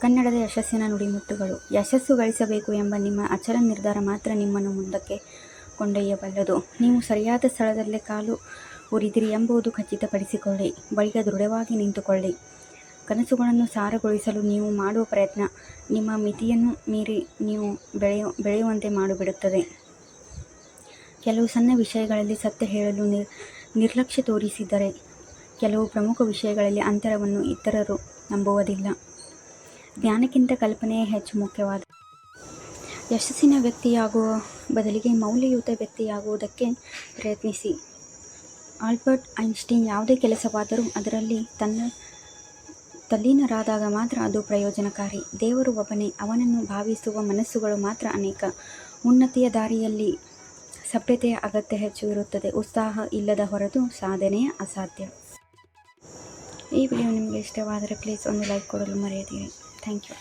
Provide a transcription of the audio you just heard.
ಕನ್ನಡದ ಯಶಸ್ಸಿನ ನುಡಿಮುತ್ತುಗಳು ಯಶಸ್ಸು ಗಳಿಸಬೇಕು ಎಂಬ ನಿಮ್ಮ ಅಚಲ ನಿರ್ಧಾರ ಮಾತ್ರ ನಿಮ್ಮನ್ನು ಮುಂದಕ್ಕೆ ಕೊಂಡೊಯ್ಯಬಲ್ಲದು. ನೀವು ಸರಿಯಾದ ಸ್ಥಳದಲ್ಲೇ ಕಾಲು ಉರಿದಿರಿ ಎಂಬುದು ಖಚಿತಪಡಿಸಿಕೊಳ್ಳಿ. ಬಳಿಕ ದೃಢವಾಗಿ ನಿಂತುಕೊಳ್ಳಿ. ಕನಸುಗಳನ್ನು ಸಾರಗೊಳಿಸಲು ನೀವು ಮಾಡುವ ಪ್ರಯತ್ನ ನಿಮ್ಮ ಮಿತಿಯನ್ನು ಮೀರಿ ನೀವು ಬೆಳೆಯ, ಬೆಳೆಯುವಂತೆ ಮಾಡಿಬಿಡುತ್ತದೆ. ಕೆಲವು ಸಣ್ಣ ವಿಷಯಗಳಲ್ಲಿ ಸತ್ಯ ಹೇಳಲು ನಿರ್, ನಿರ್ಲಕ್ಷ್ಯ ತೋರಿಸಿದರೆ ಕೆಲವು ಪ್ರಮುಖ ವಿಷಯಗಳಲ್ಲಿ ಅಂತರವನ್ನು ಇತರರು ನಂಬುವುದಿಲ್ಲ. ಜ್ಞಾನಕ್ಕಿಂತ ಕಲ್ಪನೆಯೇ ಹೆಚ್ಚು ಮುಖ್ಯವಾದ ಯಶಸ್ಸಿನ ವ್ಯಕ್ತಿಯಾಗುವ ಬದಲಿಗೆ ಮೌಲ್ಯಯುತ ವ್ಯಕ್ತಿಯಾಗುವುದಕ್ಕೆ ಪ್ರಯತ್ನಿಸಿ. ಆಲ್ಬರ್ಟ್ ಐನ್ಸ್ಟೀನ್ ಯಾವುದೇ ಕೆಲಸವಾದರೂ ಅದರಲ್ಲಿ ತನ್ನ ತಲ್ಲೀನರಾದಾಗ ಮಾತ್ರ ಅದು ಪ್ರಯೋಜನಕಾರಿ. ದೇವರು ಒಬ್ಬನೇ, ಅವನನ್ನು ಭಾವಿಸುವ ಮನಸ್ಸುಗಳು ಮಾತ್ರ ಅನೇಕ. ಉನ್ನತಿಯ ದಾರಿಯಲ್ಲಿ ಸಭ್ಯತೆಯ ಅಗತ್ಯ ಹೆಚ್ಚು ಇರುತ್ತದೆ. ಉತ್ಸಾಹ ಇಲ್ಲದ ಹೊರತು ಸಾಧನೆಯ ಅಸಾಧ್ಯ. ಈ ವಿಡಿಯೋ ನಿಮಗೆ ಇಷ್ಟವಾದರೆ ಪ್ಲೀಸ್ ಒಂದು ಲೈಕ್ ಕೊಡಲು ಮರೆಯದಿರಿ. Thank you